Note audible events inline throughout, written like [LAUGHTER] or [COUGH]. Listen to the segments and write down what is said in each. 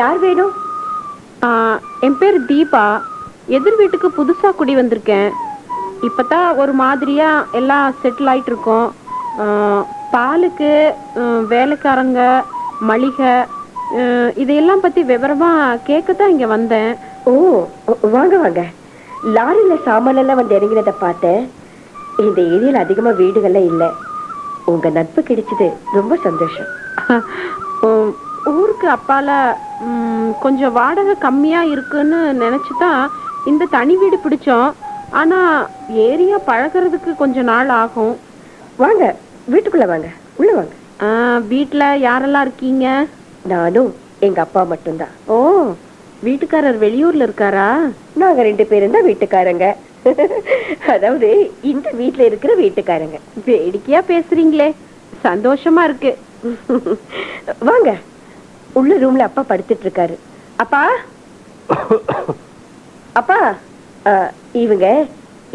யார் வேணும்? என் பேர் தீபா. எதிர் வீட்டுக்கு புதுசா குடி வந்திருக்கேன். இப்பதான் ஒரு மாதிரியா எல்லாம் செட்டில் ஆயிட்டு இருக்கோம் பாலுக்கு வேலைக்காரங்க மளிகை இதையெல்லாம் பத்தி விவரமா கேட்கத்தான் இங்க வந்தேன். ஓ வாங்க வாங்க. லாரியில சாமான் எல்லாம் வந்து இறங்கினத பார்த்தேன். இந்த ஏரியால அதிகமா வீடுகள்லாம் இல்ல. உங்க நட்பு கிடைச்சது ரொம்ப சந்தோஷம். ஊருக்கு அப்பால கொஞ்சம் வாடகை கம்மியா இருக்குன்னு நினைச்சுதான் இந்த தனி வீடு பிடிச்சோம். ஆனா ஏரியா பழகுறதுக்கு கொஞ்ச நாள் ஆகும். வாங்க வீட்டுக்குள்ள வாங்க. உள்ள வாங்க. ஆ, வீட்ல யாரெல்லாம் இருக்கீங்க? நானும் எங்க அப்பா மட்டும்தான். ஓ வீட்டுக்காரர் வெளியூர்ல இருக்காரா? நாங்க ரெண்டு பேரும் தான் வீட்டுக்காரங்க. அதாவது இந்த வீட்ல இருக்கிற வீட்டுக்காரங்க. வேடிக்கையா பேசுறீங்களே. சந்தோஷமா இருக்கு. வாங்க. உள்ள ரூம்ல அப்பா படுத்துட்டு இருக்காரு அப்பா அப்பா இவங்க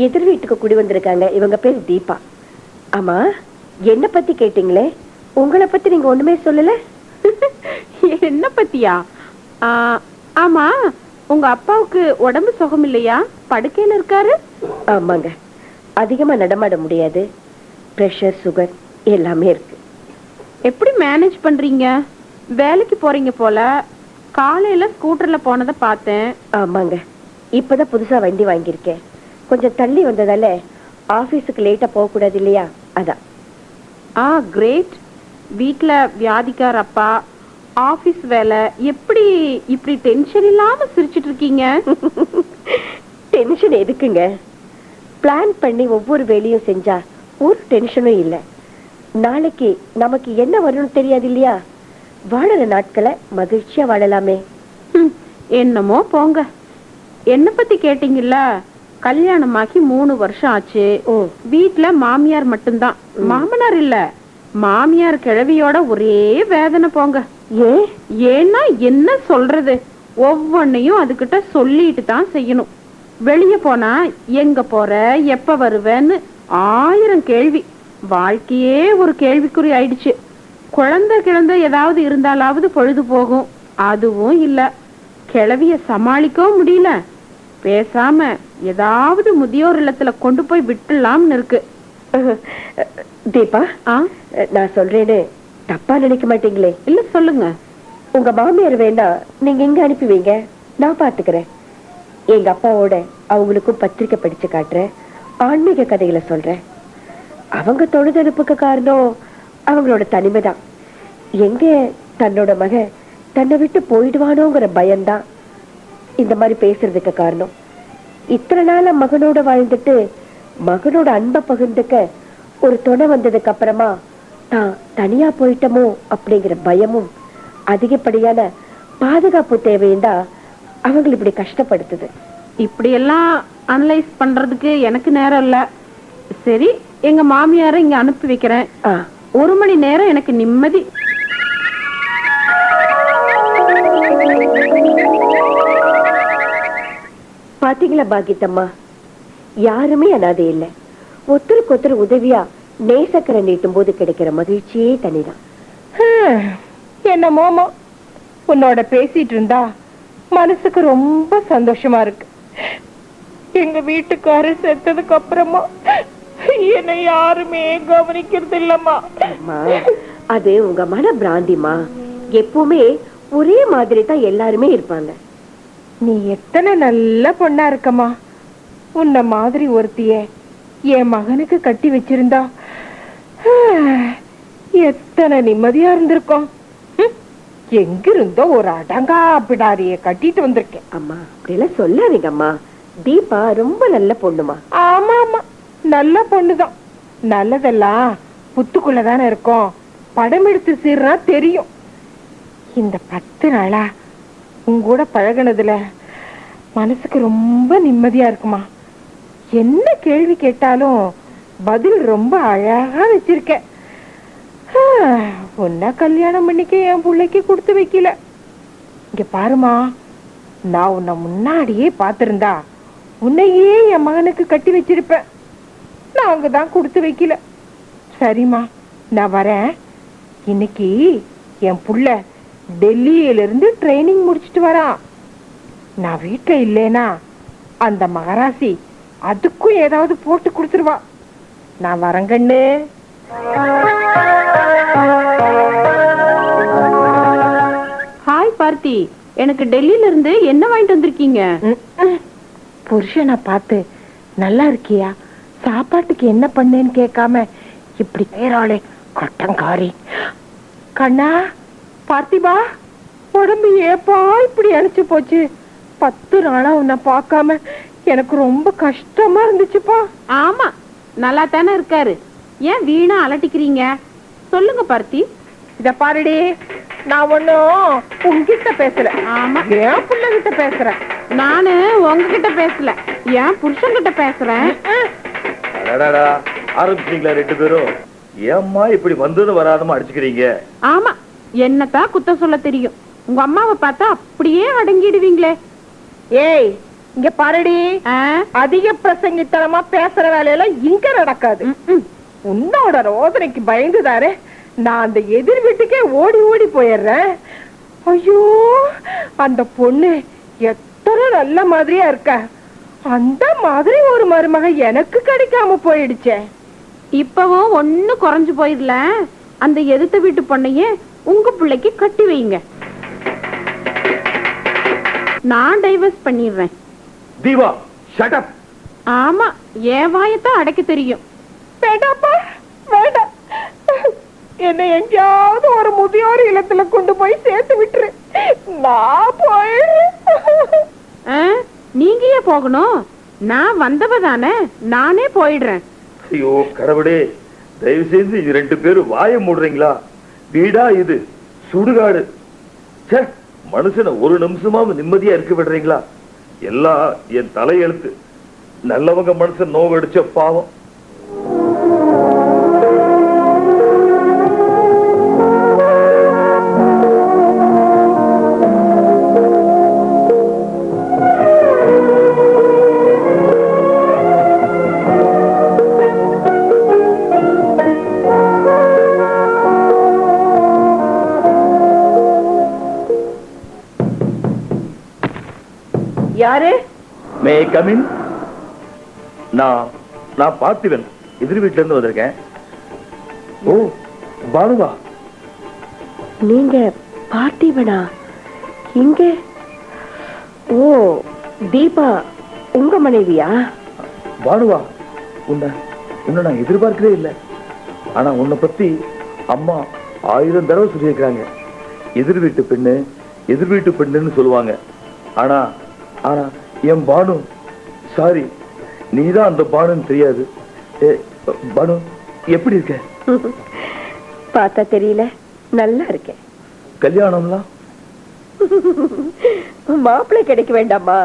எதிர் வீட்டுக்கு குடி வந்திருக்காங்க. இவங்க பேர் தீபா. ஆமா என்ன பத்தி கேட்டீங்களே? உங்களை பத்தி நீங்க ஒண்ணுமே சொல்லல? என்ன பத்தியா? ஆமா உங்க அப்பாவுக்கு உடம்பு சுகம் இல்லையா? படுக்கையில இருக்காரு? ஆமாங்க. அதிகமா நடமாட முடியாது. பிரஷர் சுகர் எல்லாமே இருக்கு. எப்படி மேனேஜ் பண்றீங்க? வேலைக்கு போறீங்க போல காலையில ஸ்கூட்டர்ல போனதை பார்த்தேன். ஆமாங்க. இப்பதான் புதுசா வண்டி வாங்கியிருக்கேன். கொஞ்சம் தள்ளி வந்ததால ஆபீஸுக்கு லேட்டா போக கூடாது இல்லையா? அதான். ஆ கிரேட் வீட்ல வியாதிக்கார அப்பா ஆபீஸ் வேலை எப்படி இப்படி டென்ஷன் இல்லாம சிரிச்சிட்டு இருக்கீங்க? [LAUGHS] டென்ஷன் எதுக்குங்க? பிளான் பண்ணி ஒவ்வொரு வேலையும் செஞ்சா ஒரு டென்ஷனும் இல்ல. நாளைக்கு நமக்கு என்ன வரும்னு தெரியாது இல்லையா? வாழற நாட்களை மகிழ்ச்சியா வாழலாமே. என்னமோ போங்க. என்ன பத்தி கேட்டீங்கல்ல? கல்யாணமாகி மூணு வருஷம் ஆச்சு. ஓ. வீட்ல மாமியார் மட்டும்தான். மாமனார் இல்ல. மாமியார் கிழவியோட ஒரே வேதனை போங்க. ஏன் ஏன்னா என்ன சொல்றது? ஒவ்வொன்னையும் அதுகிட்ட சொல்லிட்டு தான் செய்யணும். வெளிய போனா எங்க போற? எப்ப வருவேன்னு? ஆயிரம் கேள்வி. வாழ்க்கையே ஒரு கேள்விக்குறி ஆயிடுச்சு. குழந்தை கிழந்தை ஏதாவது இருந்தாலாவது பொழுது போகும். அதுவும் இல்ல. கிழவிய சமாளிக்கவும் முடியல. பேசாம ஏதாவது முதியோர் இல்லத்துல கொண்டு போய் விட்டுலாம்னு இருக்கு. தீபா ஆ? நான் சொல்றேன்னு தப்பா நினைக்க மாட்டீங்களே? இல்ல சொல்லுங்க. உங்க மாமியார் வேணா நீங்க எங்க அனுப்பி வைங்க. நான் பாத்துக்கிறேன். எங்க அப்பாவோட அவங்களுக்கும் பத்திரிக்கை படிச்சு காட்டுறேன். ஆன்மீக கதைகளை சொல்றேன். அவங்க தொழுதெடுப்புக்கு காரணம் அவங்களோட தனிமைதான். எங்க தன்னோட மக தன்னை விட்டு போயிடுவானோங்கிற பயம்தான். இந்த மாதிரி பேசுறதுக்கு காரணம். இத்தனை நாளா மகனோட வாழ்ந்துட்டு மகனோட அன்பை பகிர்ந்துக்க ஒரு துணை வந்ததுக்கு அப்புறமா தான் தனியா போயிட்டோமோ அப்படிங்கிற பயமும் அதிகப்படியான பாதுகாப்பு தேவையும் தான் அவங்களை இப்படி கஷ்டப்படுத்துது. இப்படியெல்லாம் அனலைஸ் பண்றதுக்கு எனக்கு நேரம் இல்ல. சரி எங்க மாமியாரை இங்க அனுப்பி வைக்கிறேன். ஒரு மணி நேரம் எனக்கு நிம்மதி. பாத்தீங்களா பாக்கித்தம்மா யாருமே அனாதை இல்ல. ஒருத்தருக்கு ஒருத்தர் உதவியா நேசக்கரை நீட்டும் போது கிடைக்கிற மகிழ்ச்சியே தனிதான். என்னமோமோ உன்னோட பேசிட்டு இருந்தா மனசுக்கு ரொம்ப சந்தோஷமா இருக்கு. எங்க வீட்டுக்காரர் செத்ததுக்கு அப்புறமா என்னை யாருமே கவனிக்கிறது இல்லம்மா. அது உங்க மன பிராந்திமா எப்பவுமே ஒரே மாதிரி தான் எல்லாருமே இருப்பாங்க. நீ எத்தனை நல்ல பொண்ணா இருக்கம்மா? உன்ன மாதிரி ஒருத்திய என் மகனுக்கு கட்டி வச்சிருந்தா எத்தனை நிம்மதியா இருந்திருக்கோம். எங்கிருந்தோ ஒரு அடங்கா பிடாரிய கட்டிட்டு வந்திருக்கேன். அம்மா அப்படியெல்லாம் சொல்லாதீங்க அம்மா தீபா ரொம்ப நல்ல பொண்ணுமா. ஆமா ஆமா நல்ல பொண்ணுதான். நல்லதெல்லாம் புத்துக்குள்ளதானே இருக்கும். படம் எடுத்து சீர்னா தெரியும். இந்த பத்து நாளா உன் கூட மனசுக்கு ரொம்ப நிம்மதியா இருக்குமா? என்ன கேள்வி கேட்டாலும் பதில் ரொம்ப அழகா வச்சிருக்க. ஒன்னா கல்யாணம் பண்ணிக்க என் பிள்ளைக்கு கொடுத்து வைக்கல. இங்க பாருமா நான் உன்னை முன்னாடியே பார்த்திருந்தா உன்னையே என் மகனுக்கு கட்டி வச்சிருப்பேன். நாங்க தான் கொடுத்து வைக்கல. சரிம்மா நான் வரேன். இன்னைக்கு என் புள்ள டெல்லியில இருந்து ட்ரைனிங் முடிச்சிட்டு வரான். நான் வீட்டுல இல்லேனா அந்த மகராசி அதுக்கும் ஏதாவது போட்டு கொடுத்துருவா. நான் வரங்கண்ணு ஹாய் பார்த்தி எனக்கு டெல்லியில இருந்து என்ன வாங்கிட்டு வந்திருக்கீங்க. புருஷனை பார்த்து நல்லா இருக்கியா? சாப்பாட்டுக்கு என்ன பண்ணேன்னு கேட்காம இப்படி பேராளே கட்டங்காரி. கண்ணா பார்த்திபா உடம்பு ஏப்பா இப்படி அணைச்சு போச்சு. பத்து நாளா உன்னை பார்க்காம எனக்கு ரொம்ப கஷ்டமா இருந்துச்சுப்பா. ஆமா நல்லா தானே இருக்காரு. ஏன் வீணா அலட்டிக்கிறீங்க? சொல்லுங்க பார்த்தி. இத பாருடி நான் ஒண்ணும் உன்கிட்ட பேசல. ஆமா. என் பிள்ளைகிட்ட பேசுறேன். நானு உங்ககிட்ட பேசல. ஏன் புருஷன்கிட்ட பேசுறேன். அடடடா ஆரம்பிச்சீங்களா ரெண்டு பேரும். ஏம்மா இப்படி வந்தது வராதமா அடிச்சுக்கிறீங்க? ஆமா என்னத்தான் குத்தம் சொல்ல தெரியும். உங்க அம்மாவை பார்த்தா அப்படியே அடங்கிடுவீங்களே. ஏய் இங்க பாருடி? அதிக பிரசங்கித்தனமா பேசுற வேலையெல்லாம் இங்க நடக்காது. உன்னோட ரோதனைக்கு பயந்துதாரே நான் அந்த எதிர் வீட்டுக்கே ஓடி ஓடி போயிடுறேன். ஐயோ அந்த பொண்ணு எத்தனை நல்ல மாதிரியா இருக்க. அந்த மாதிரி ஒரு மருமக எனக்கு கிடைக்காம போயிடுச்சே. இப்பவும் ஒண்ணு குறைஞ்சு போயிடல. அந்த எதிர்த்த வீட்டு பொண்ணையே உங்க பிள்ளைக்கு கட்டி வைங்க. நான் டைவர்ஸ் பண்ணிடுறேன். தீபா ஷட் அப் ஆமா என் வாயத்தான் அடைக்க தெரியும். வேண்டாப்பா வேண்டாம். என்னை எங்கேயாவது ஒரு முதியோர் இல்லத்துல கொண்டு போய் சேர்த்து விட்டுரு. நான் போயிடுறேன்? நீங்க ஏன் போகணும்? நான் வந்தவ தானே நானே போயிடுறேன். ஐயோ கடவுளே தயவு செஞ்சு இது ரெண்டு பேரும் வாய மூடுறீங்களா? வீடா இது? சுடுகாடு. ச்சே மனுஷனை ஒரு நிமிஷமாவது நிம்மதியா இருக்க விடுறீங்களா? எல்லாம் என் தலையெழுத்து. நல்லவங்க மனுஷன் நோவடிச்ச பாவம். யாரு? மே கமின் நான் நான் பார்த்திபன். எதிர் வீட்டுல இருந்து வந்திருக்கேன். ஓ பானுவா. நீங்க பார்த்திபனா? இங்க? ஓ தீபா உங்க மனைவியா? பானுவா உன்னை உன்னை நான் எதிர்பார்க்கவே இல்லை. ஆனா உன்னை பத்தி அம்மா ஆயிரம் தடவை சொல்லியிருக்கிறாங்க. எதிர் வீட்டு பெண்ணு எதிர் வீட்டு பெண்ணுன்னு சொல்லுவாங்க. ஆனா ஆனா என் பானு சாரி நீதான் அந்த பானுன்னு தெரியாது. பானு எப்படி இருக்க? [LAUGHS] பார்த்தா தெரியல நல்லா இருக்கேன். கல்யாணம்லாம்? [LAUGHS] மாப்பிள்ளை கிடைக்க வேண்டாமா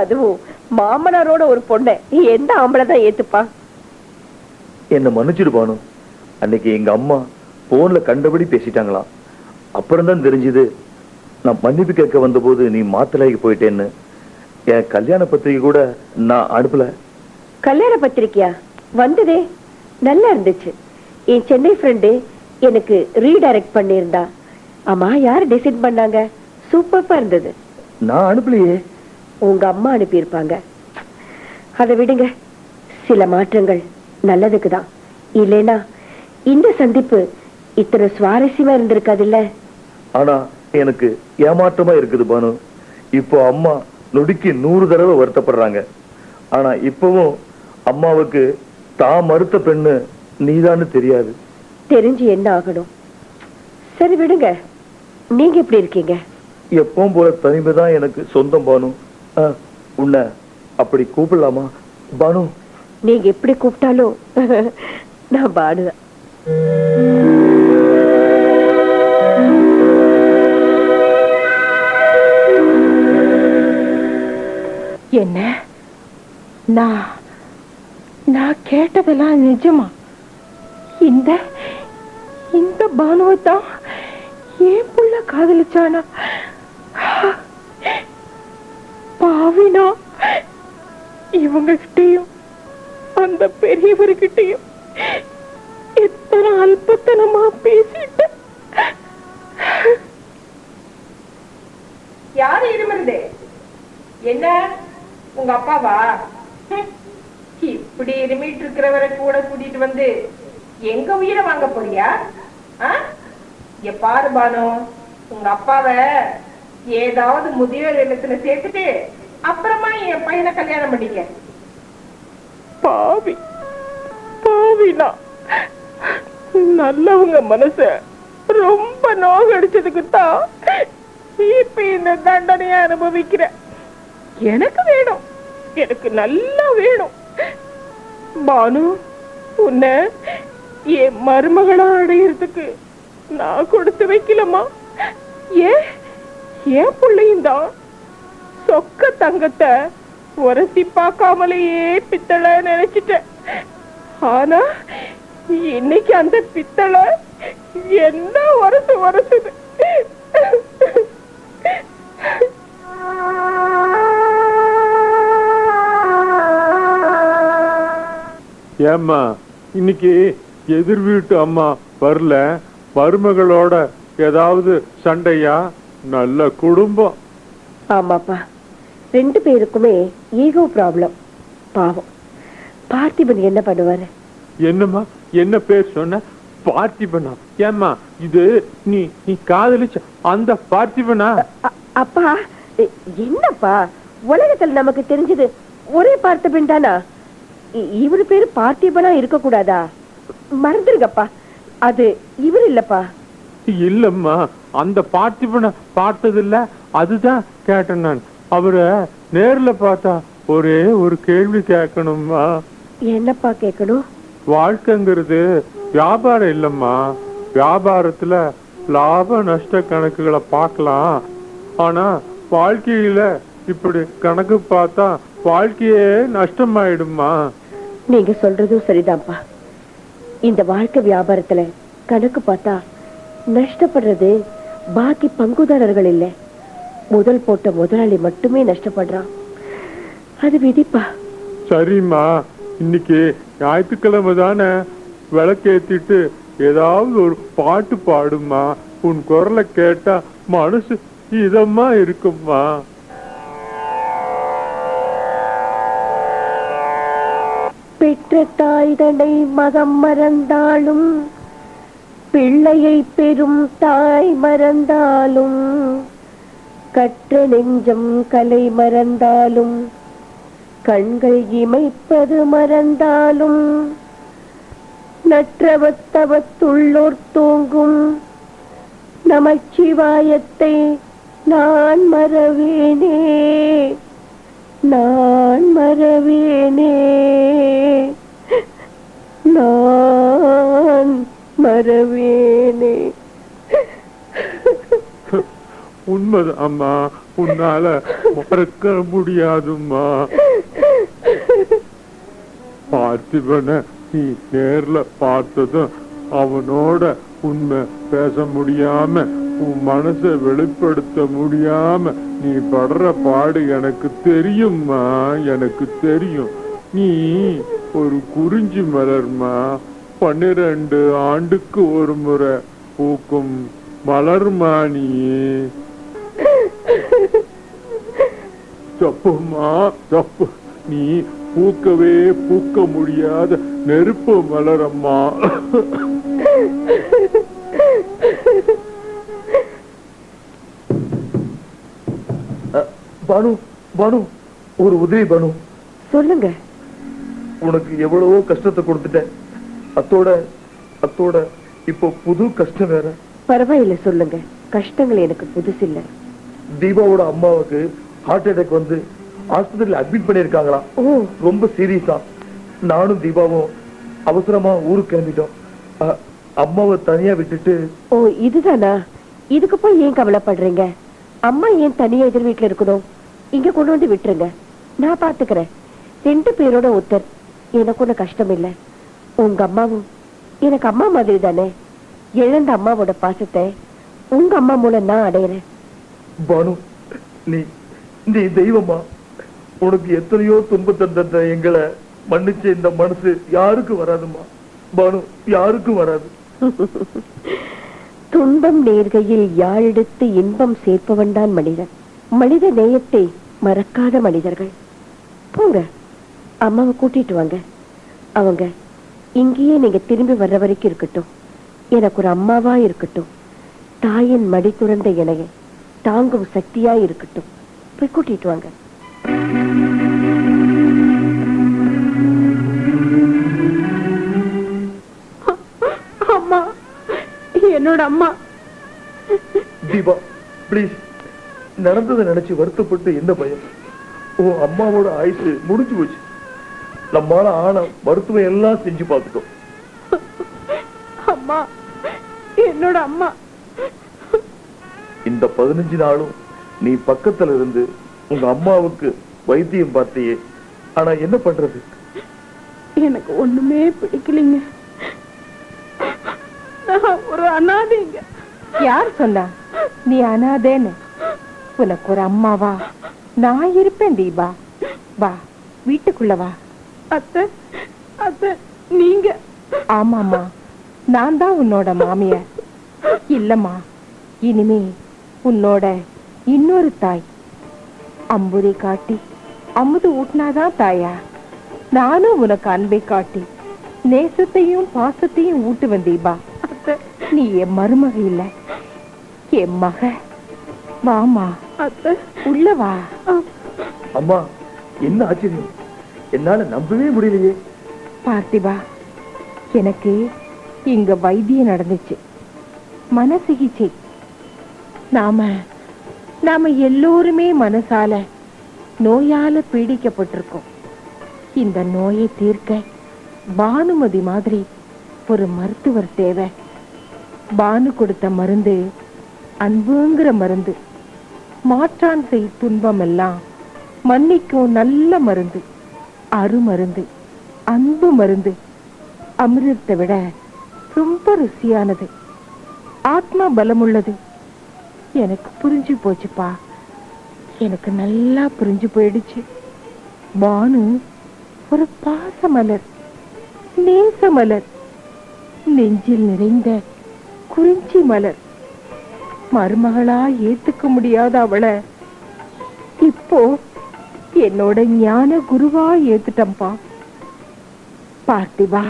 அதுவும் மாமனாரோட ஒரு பொண்ணை. எந்த ஆம்பளை தான் ஏத்துப்பா? என்ன மன்னிச்சிடு பானு. அன்னைக்கு எங்க அம்மா போன்ல கண்டபடி பேசிட்டாங்களாம். அப்புறம் தான் தெரிஞ்சது நான் மன்னிப்பு கேட்க வந்தபோது நீ மாத்தலைக்கு போயிட்டேன்னு. என் கல்யாண பத்திரிக்கை கூட நான் அனுப்பல. கல்யாண பத்திரிக்கையா? வந்ததே. நல்லா இருந்துச்சு. என் சென்னை ஃப்ரெண்டு எனக்கு ரீடைரக்ட் பண்ணியிருந்தா. ஆமா யார் டிசைன் பண்ணாங்க? சூப்பர்ப்பா இருந்தது. நான் அனுப்பலையே. உங்க அம்மா அனுப்பியிருப்பாங்க. அதை விடுங்க. சில மாற்றங்கள் நல்லதுக்கு தான். இல்லைனா இந்த சந்திப்பு இத்தனை சுவாரஸ்யமா இருந்திருக்காதுல்ல? ஆனா எனக்கு ஏமாற்றமா இருக்குது பானு. இப்போ அம்மா நொடிக்கு நூறு தடவை வருத்தப்படுறாங்க. ஆனா இப்பவும் அம்மாவுக்கு தான் மறுத்த பெண்ணு நீதான்னு தெரியாது. தெரிஞ்சு என்ன ஆகணும்? சரி விடுங்க. நீங்க எப்படி இருக்கீங்க? எப்பவும் போல தனிமை தான் எனக்கு சொந்தம் பானு. உன்னை அப்படி கூப்பிடலாமா? பானு. நீங்க எப்படி கூப்பிட்டாலும் நான் பாடுவேன் நான் நிஜமா? இந்த இந்த பானுவை தான் ஏன் புள்ள காதலிச்சானா? பாவினா இவங்ககிட்டயும் அந்த பெரியவர்கிட்டயும் எத்தனை அல்பத்தனமா பேசிட்டு? யாரு இருமுறது என்ன? உங்க அப்பாவா? இப்படி இருமிட்டு இருக்கிறவரை கூட கூட்டிட்டு வந்து எங்க உயிரை வாங்க போறியா? ஆ? இங்க பாரு பானு உங்க அப்பாவை ஏதாவது முதியோர் இல்லத்துல சேர்த்துட்டு அப்புறமா என் பையனை கல்யாணம் பண்ணிக்க. பாவி பாவினா. நல்லவங்க மனச ரொம்ப நோகடிச்சதுக்கு தான் இப்ப இந்த தண்டனைய அனுபவிக்கிறேன் எனக்கு வேணும் எனக்கு நல்லா வேணும். பானு உன்னை என் மருமகளா அடையிறதுக்கு நான் கொடுத்து வைக்கலமா ஏன் ஏன் பிள்ளையும் தான்? சொக்க தங்கத்தை உரசி பார்க்காமலேயே பித்தளை நினைச்சிட்டேன். ஆனா இன்னைக்கு அந்த பித்தளை என்ன உரசு உரசுது? ஏம்மா இன்னைக்கு எதிர் வீட்டு அம்மா வரல மருமகளோட ஏதாவது சண்டையா? நல்ல குடும்பம். ஆமாப்பா. ரெண்டு பேருக்குமே ஈகோ ப்ராப்ளம். பாவம். பார்த்திபன் என்ன பண்ணுவாரு? என்னம்மா என்ன பேர் சொன்ன? பார்த்திபனா. ஏம்மா இது நீ நீ காதலிச்ச அந்த பார்த்திபனா? அப்பா என்னப்பா? உலகத்துல நமக்கு தெரிஞ்சது ஒரே பார்த்திபன் தானா? இவரு பேரு பார்த்திபனா இருக்க கூடாதா மறந்துருங்கப்பா. அது இவர் இல்லப்பா. இல்லம்மா அந்த பார்த்திபனை பார்த்ததில்ல. அதுதான் கேட்டேன் நான். அவரை நேர்ல பார்த்தா ஒரே ஒரு கேள்வி கேட்கணும்மா. என்னப்பா கேட்கணும்? வாழ்க்கைங்கிறது வியாபாரம் இல்லம்மா. வியாபாரத்துல லாப நஷ்ட கணக்குகளை பார்க்கலாம். ஆனா வாழ்க்கையில இப்படி கணக்கு பார்த்தா வாழ்க்கையே நஷ்டமாயிடுமா நீங்க சொல்றதும் சரிதான்ப்பா. இந்த வாழ்க்கை வியாபாரத்துல கணக்கு பார்த்தா நஷ்டப்படுறது பாக்கி பங்குதாரர்கள் இல்லை. முதல் போட்ட முதலாளி மட்டுமே நஷ்டப்படுறான். அது விதிப்பா? சரிம்மா. இன்னைக்கு ஞாயிற்றுக்கிழமை தானே. விளக்கேத்திட்டு ஏதாவது ஒரு பாட்டு பாடுமா உன் குரலை கேட்டா மனசு இதமா இருக்கும்மா. பெற்ற தாய்தனை மகம் மறந்தாலும் பிள்ளையை பெறும் தாய் மறந்தாலும் கற்ற நெஞ்சம் கலை மறந்தாலும் கண்கள் இமைப்பது மறந்தாலும் நற்றவத்தவத்துள்ளோர் தூங்கும் நமச்சிவாயத்தை நான் மறவேனே. நான் மறவேனே. நான் மறவேனே. உண்மைதான் அம்மா உன்னால மறக்க முடியாதும்மா. பார்த்திபனை நீ நேர்ல பார்த்ததும் அவனோட உண்மை பேச முடியாம உன் மனசை வெளிப்படுத்த முடியாம நீ படுற பாடு எனக்கு தெரியும்மா எனக்கு தெரியும். நீ ஒரு குறிஞ்சி மலர்மா பன்னிரண்டு ஆண்டுக்கு ஒரு முறை பூக்கும் மலர்மா நீ. தப்புமா தப்பு. நீ பூக்கவே பூக்க முடியாத நெருப்பு மலரம்மா. பானு பானு ஒரு உதவி பானு. சொல்லுங்க. உனக்கு எவ்வளவோ கஷ்டத்தை கொடுத்துட்டேன். அத்தோட அத்தோட இப்போ புது கஷ்டம் வேற. பரவாயில்லை சொல்லுங்க. கஷ்டங்கள் எனக்கு புதுசு இல்ல தீபாவோட அம்மாவுக்கு ஹார்ட் அட்டாக் வந்து ஆஸ்பத்திரியில அட்மிட் பண்ணிருக்காங்களாம் ஓ. ரொம்ப சீரியஸா நானும் தீபாவும் அவசரமா ஊருக்கு கிளம்பிட்டோம். அம்மாவை தனியா விட்டுட்டு ஓ இதுதானா? இதுக்கு போய் ஏன் கவலைப்படுறீங்க? அம்மா ஏன் தனியா எதிர் வீட்டுல இருக்கணும்? இங்க கொண்டு வந்து விட்டுருங்க. நான் பாத்துக்கிறேன். ரெண்டு பேரோட ஒருத்தர். எனக்கு ஒண்ணு கஷ்டம் இல்ல உங்க அம்மாவும். எனக்கு அம்மா மாதிரி தானே இழந்த அம்மாவோட பாசத்தை உங்க அம்மா மூலம் நான் அடையிறேன். பானு நீ நீ தெய்வமா? உனக்கு எத்தனையோ துன்பத்தை தந்த எங்களை மன்னிச்ச இந்த மனசு யாருக்கும் வராதுமா? பானு யாருக்கும் வராது. [LAUGHS] துன்பம் நேர்கையில் யாழெடுத்து இன்பம் சேர்ப்பவன் தான் மனிதன். மனித நேயத்தை மறக்காத மனிதர்கள். போங்க அம்மாவை கூட்டிட்டு வாங்க. அவங்க இங்கேயே நீங்க திரும்பி வர்ற வரைக்கும் இருக்கட்டும். எனக்கு ஒரு அம்மாவா இருக்கட்டும். தாயின் மடி துறந்த இணைய தாங்கும் சக்தியா இருக்கட்டும். போய் கூட்டிட்டு வாங்க. அம்மா என்னோட அம்மா. தீபா ப்ளீஸ் நடந்ததை நினைச்சு வருத்தப்பட்டு என்ன பயம்? உன் அம்மாவோட ஆயுசு முடிஞ்சு போச்சு. நம்மால ஆன மருத்துவம் எல்லாம் செஞ்சு பார்த்துட்டோம். அம்மா என்னோட அம்மா. இந்த பதினஞ்சு நாளும் நீ பக்கத்துல இருந்து உங்க அம்மாவுக்கு வைத்தியம் பார்த்தியே. ஆனா என்ன பண்றது? எனக்கு ஒண்ணுமே பிடிக்கலைங்க. நான் ஒரு அனாதைங்க. யார் சொன்னா? நீ அனாதேன்னு? உனக்கு ஒரு அம்மாவா நான் இருப்பேன் தீபா. வா வீட்டுக்குள்ள வா. அத்தை அத்தை நீங்க. ஆமாம்மா நான் தான் உன்னோட மாமியார். இல்லம்மா இனிமே உன்னோட இன்னொரு தாய் அம்புதை காட்டி அமுது ஊட்டினாதான் தாயா. நானும் உனக்கு அன்பை காட்டி நேசத்தையும் பாசத்தையும் ஊட்டுவேன் தீபா. நீ என் மருமக இல்ல என் மக. வாமா அத்தை. உள்ள வா. அம்மா என்ன ஆச்சரியம்? என்னால நம்பவே முடியலையே. பார்த்திபா எனக்கு இங்க வைத்தியம் நடந்துச்சு. மன சிகிச்சை. நாம நாம எல்லோருமே மனசால நோயால பீடிக்கப்பட்டிருக்கோம். இந்த நோயை தீர்க்க பானுமதி மாதிரி ஒரு மருத்துவர் தேவை. பானு கொடுத்த மருந்து அன்புங்கிற மருந்து. மாற்றான் செய் துன்பம் எல்லாம் மன்னிக்கும் நல்ல மருந்து. அருமருந்து அன்பு மருந்து. அமிர்தத்தை விட ரொம்ப ருசியானது. ஆத்மா பலமுள்ளது. எனக்கு புரிஞ்சு போச்சுப்பா. எனக்கு நல்லா புரிஞ்சு போயிடுச்சு. பானு ஒரு பாசமலர் நேசமலர். நெஞ்சில் நிறைந்த குறிஞ்சி மலர். மருமகளா ஏத்துக்க முடியாத அவளை. இப்போ என்னோட ஞான குருவா ஏத்துட்டம்பா பார்த்திபா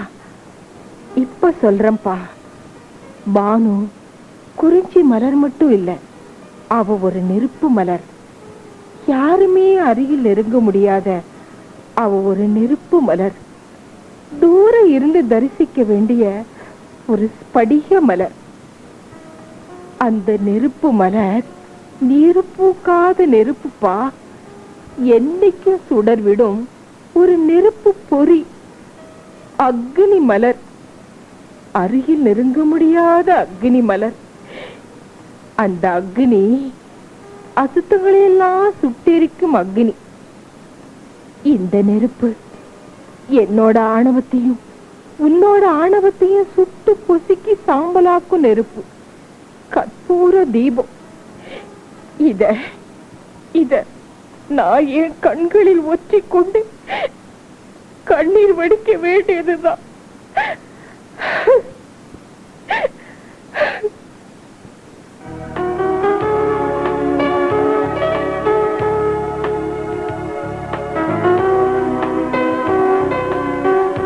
இப்ப சொல்றேன்பா பானு குறிஞ்சி மலர் மட்டும் இல்ல அவ ஒரு நெருப்பு மலர். யாருமே அருகில் நெருங்க முடியாத அவ ஒரு நெருப்பு மலர். தூரம் இருந்து தரிசிக்க வேண்டிய ஒரு ஸ்படிக மலர். அந்த நெருப்பு மலர் நெருப்புக்காத நெருப்புப்பா. என்னைக்கும் சுடர் விடும் ஒரு நெருப்பு பொறி. அக்னி மலர். அருகில் நெருங்க முடியாத அக்னி மலர். அந்த அக்னி அசுத்தங்களையெல்லாம் சுட்டெரிக்கும் அக்னி. இந்த நெருப்பு என்னோட ஆணவத்தையும் உன்னோட ஆணவத்தையும் சுட்டு பொசுக்கி சாம்பலாக்கும் நெருப்பு. கற்பூர தீபம். இத இத நான் என் கண்களில் ஒற்றி கொண்டு கண்ணீர் வடிக்க வேண்டியதுதான்.